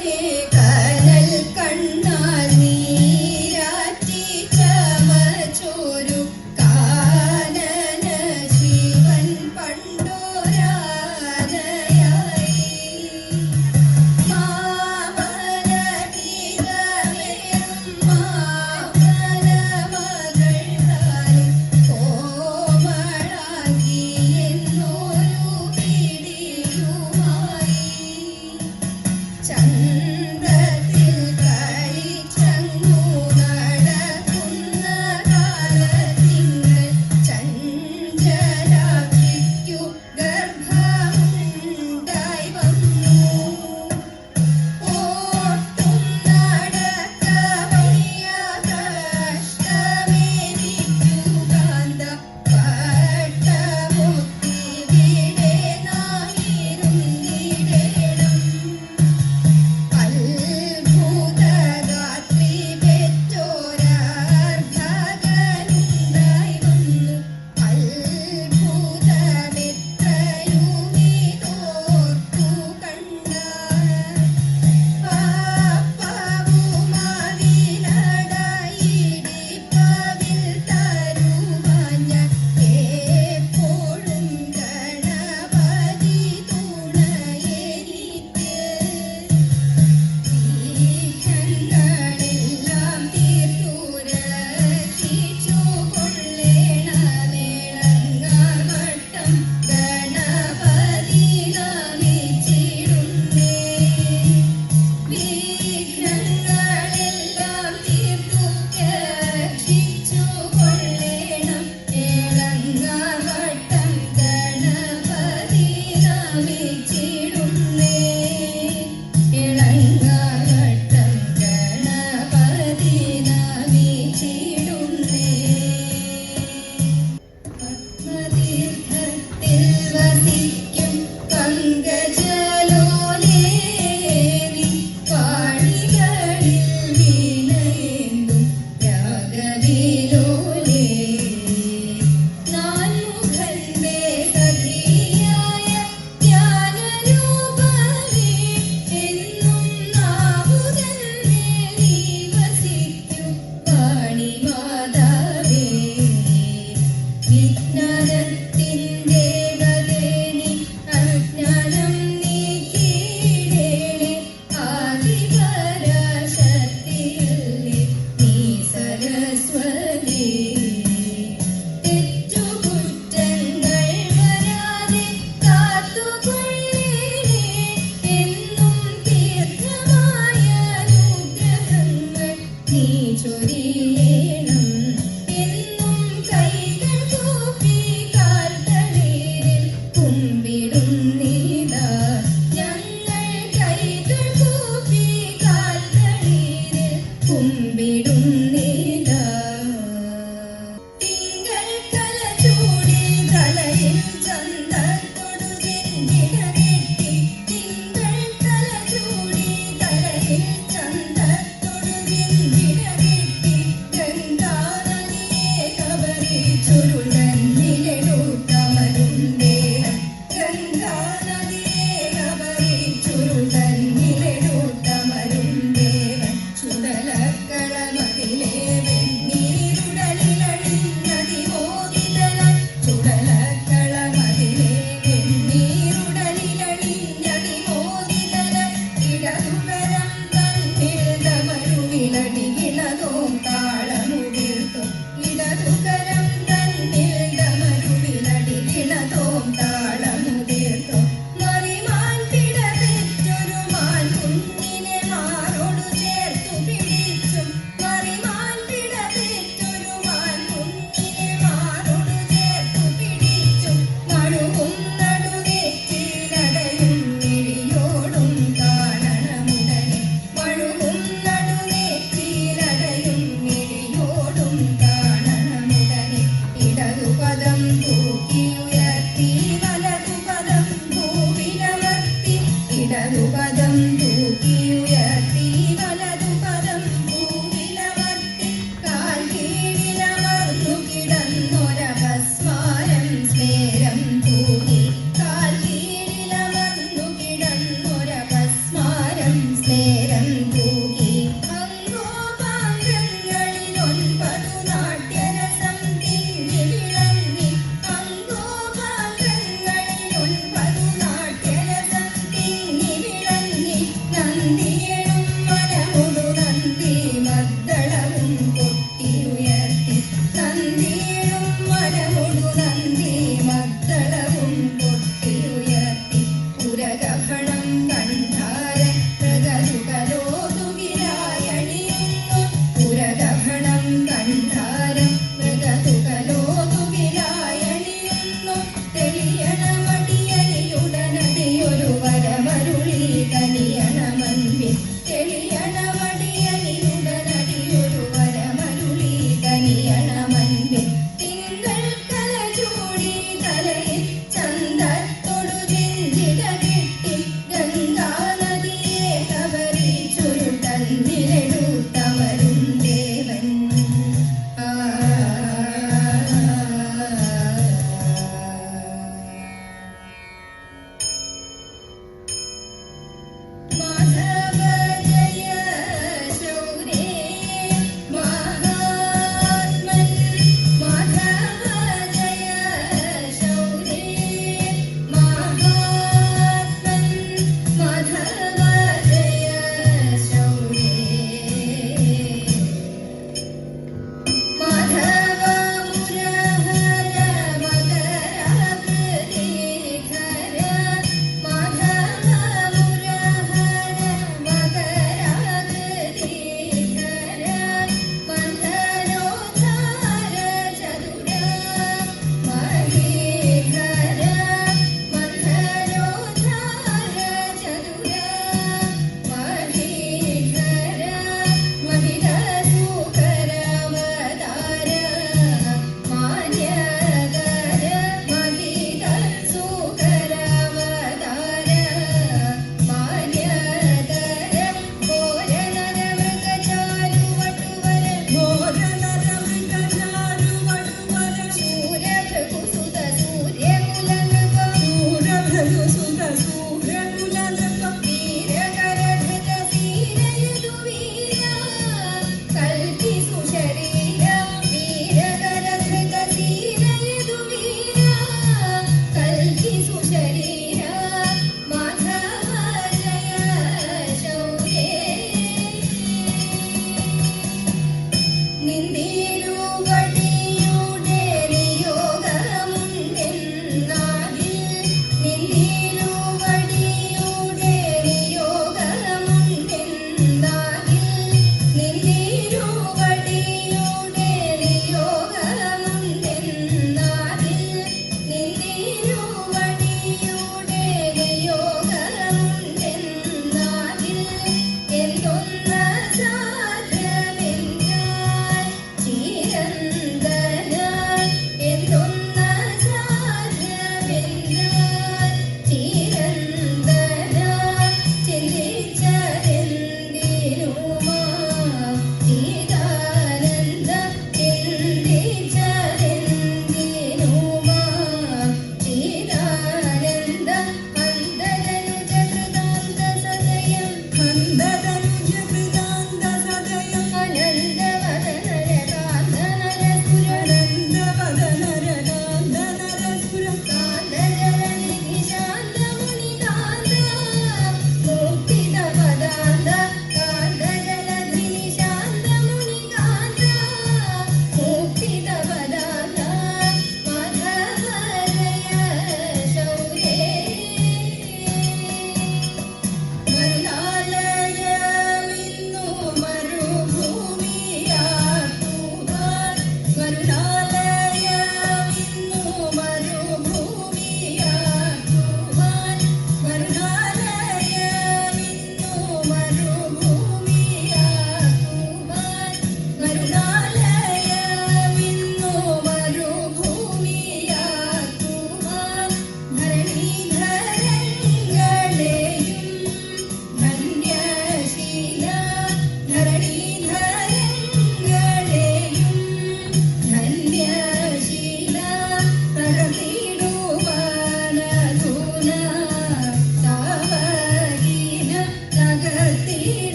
रे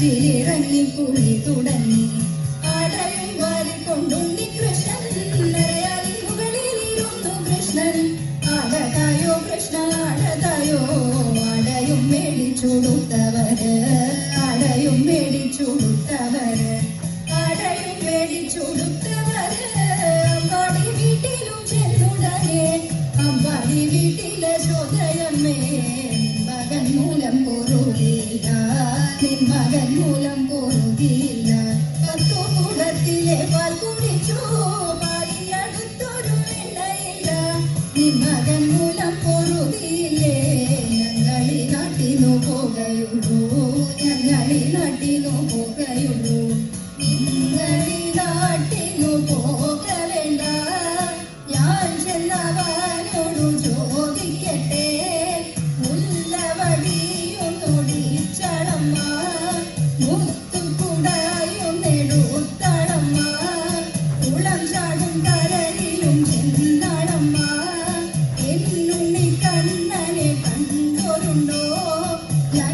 ആറ്റിലിറങ്ങി കുളി തുടങ്ങി. കടലിൽ വാരിക്കൊണ്ടുണ്ണി കൃഷ്ണൻ. നിറയാതിൽ മുകളിൽ ഇരുന്നു കൃഷ്ണൻ. ആടതായോ കൃഷ്ണ ആടതായോ ആടയും മേടിച്ചുടുത്തവര് ആടയും മേടിച്ചുടുത്തവര് ആടയും മേടിച്ചുടുത്തവര് അമ്പാടി വീട്ടിലും ചെന്നുടനെ. അമ്പാടി വീട്ടിലെ ശോധയമ്മേ മകൻ മൂലം പൊരുളിയ നിൻ മകൻ മതം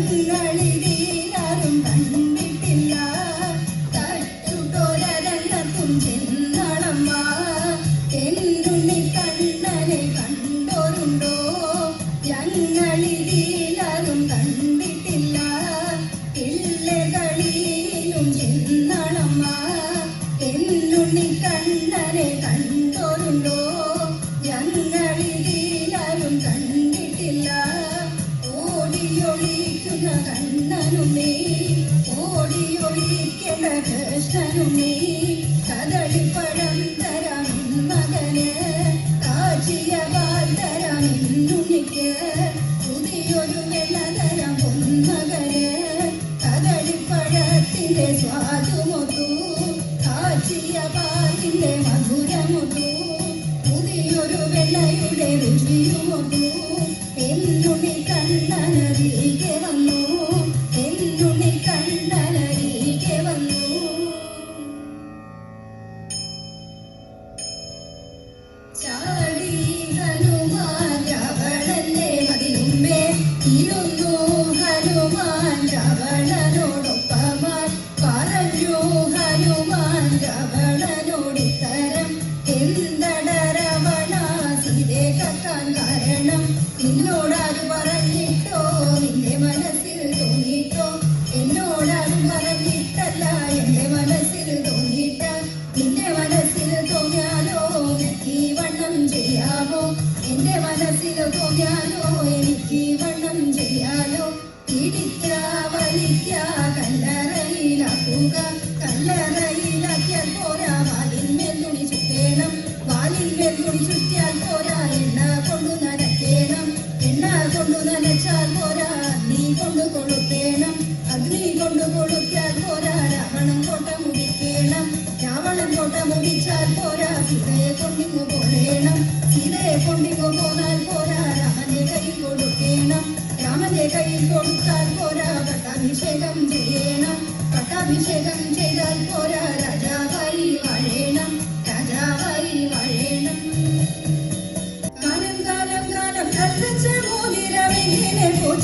一二一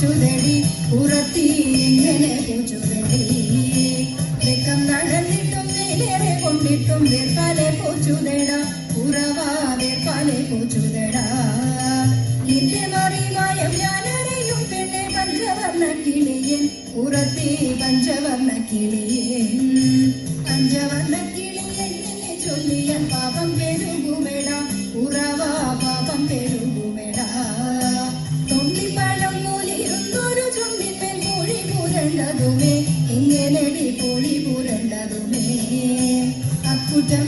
പൂച്ചുതടി പുറത്തി എങ്ങനെ പൂച്ചുതടി പുരണ്ടതുമേ എങ്ങനെ പൊളി പുരണ്ടതുമേ അക്കുറ്റം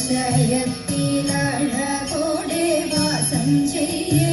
ആശയത്തിലഴകോടെ വാസം ചെയ്യണം